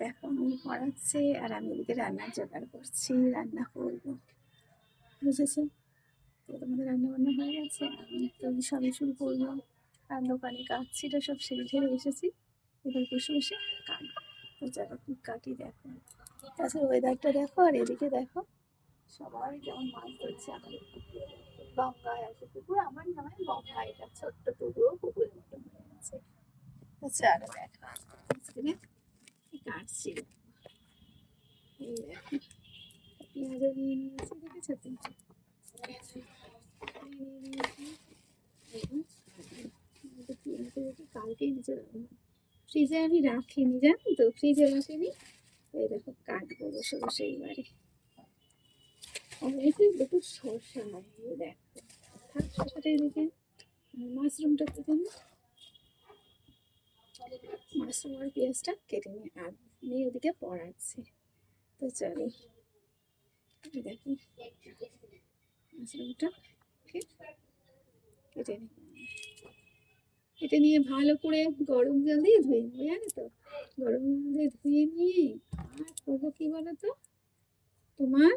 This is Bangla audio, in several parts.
দেখো আমি পড়াচ্ছে আর আমি এদিকে রান্নার জোগাড় করছি, রান্না করব। বুঝেছ? তো তোমাদের রান্না বান্না হয়ে গেছে, আমি তো সবই শুরু করব। আর দোকানে কাজ ছিল সব সেরে ঠেরে এসেছি। এবার বসে বসে কাটবো। তো চলো কি কাটি দেখো। তাছাড়া ওয়েদারটা দেখো আর এদিকে দেখো। সবাই যেমন মাছ ধরছে আমাদের গঙ্গায় আছে পুকুর। আমার নামে গঙ্গা এটা ছোট্ট পুকুরও পুকুরের মতো হয়ে গেছে। তো চলো দেখো। আজকে কি কাটছি। এই ফ্রিজে আমি রাখিনি জানো তো ফ্রিজে রাখিনি এই দেখো কাটবো বসে বসে এইবারে অনেকে দেখো শসা দেখো শসাটা এদিকে মাশরুমটা দিকে মাশরুম পেঁয়াজটা কেটে নিয়ে আর মেয়ে ওদিকে পড়াচ্ছে। তো চলো। দেখো। মাশরুমটা কেটে নিই। কেটে নিয়ে ভালো করে গরম জল দিয়ে ধুয়ে নেব, জানো তো? গরম জল দিয়ে ধুয়ে নিয়ে আর করব কি বলো তো তোমার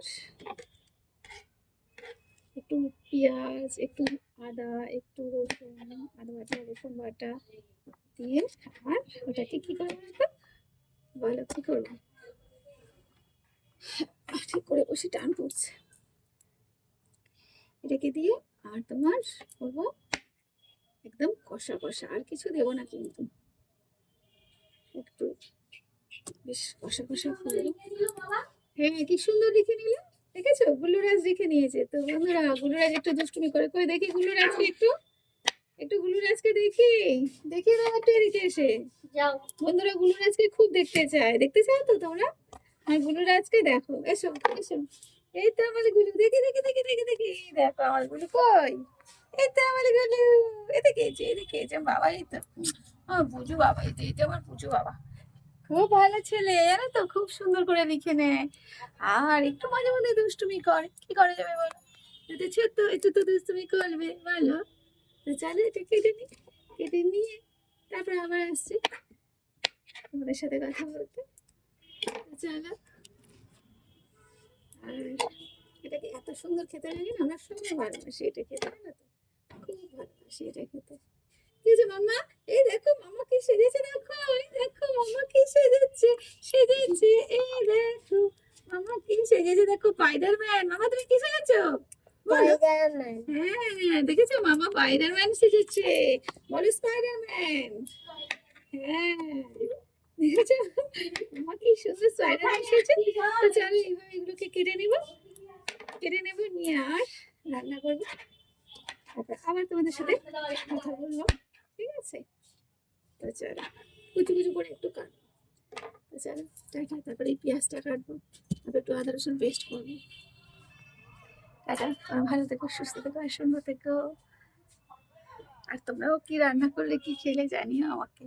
একটু পেঁয়াজ, একটু আদা, একটু রসুন, আদা বাটা, রসুন বাটা দিয়ে আর ওটাকে কি করব বলো কি করব। ঠিক করে বসে টান পড়ছে। এটাকে দিয়ে আর তোমার করব একদম কষা কষা। আর কিছু দেবো না কিন্তু। একটু বেশ কষা কষা করব হ্যাঁ কি সুন্দর লিখে নিলাম দেখেছ? গুলুরাজ লিখে নিয়েছে। তো বন্ধুরা গুলুরাজ একটু দুষ্টুমি করে করে দেখি। গুলুরাজকে একটু একটু গুলুরাজকে দেখি। দেখি দাও একটু এদিকে এসে। যাও। বন্ধুরা গুলুরাজকে খুব দেখতে চায়। দেখতে চাও তো তোমরা? আর গুলুরাজকে দেখো। এসো এসো। এই তো আমাদের গুলু। দেখি দেখি দেখি দেখি দেখি। দেখো আমার গুলু কই? এই তো আমাদের গুলু। এদিকে এসে এদিকে এসে বাবা এই তো। আমার বুঝু বাবা এই তো এই তো আমার বুঝু বাবা। খুব ভালো ছেলে জানো তো? খুব সুন্দর করে লিখে নেয়। আর একটু মাঝে মধ্যে দুষ্টুমি করে। কি করা যাবে বলো? ছোট্ট একটু তো দুষ্টুমি করবে ভালো তো চলো এটা কেটে নি, কেটে নিয়ে তারপর আবার আসছি। তোমাদের সাথে কথা বলতে। চলো। আর এটাকে এত সুন্দর খেতে লাগে না? আমরা সবাই ভালোবাসি এটা খেতে, জানো তো? খুব ভালোবাসি এটা খেতে। কি হয়েছে মাম্মা, এই দেখো মাম্মা কি সেজেছে, দেখো, এই দেখো মাম্মা কি সেজেছে সেজেছে, এই দেখো। মাম্মা কি সেজেছে, দেখো স্পাইডারম্যান মামা তুমি কি সেজেছো? বলো। হ্যাঁ দেখেছ? মামা স্পাইডারম্যান সেজেছে বলো স্পাইডারম্যান হ্যাঁ দেখেছ? মামা কি সুন্দর স্পাইডারম্যান সেজেছে তো চলো এইভাবে এগুলোকে কেটে নিব। কেটে নেব নিয়ে আর রান্না করব। তারপর আবার তোমাদের সাথে কথা বলব। ঠিক আছে? তো চলো কুচু কুচু করে একটু কাটবো তো চলো টাটা তারপরে এই পেঁয়াজটা কাটবো। তারপর একটু আদা রসুন পেস্ট করব। টাটা ভালো থেকো, সুস্থ থেকো, আর সুন্দর থেকো। আর তোমরাও কি রান্না করলে, কি খেলে জানিও আমাকে।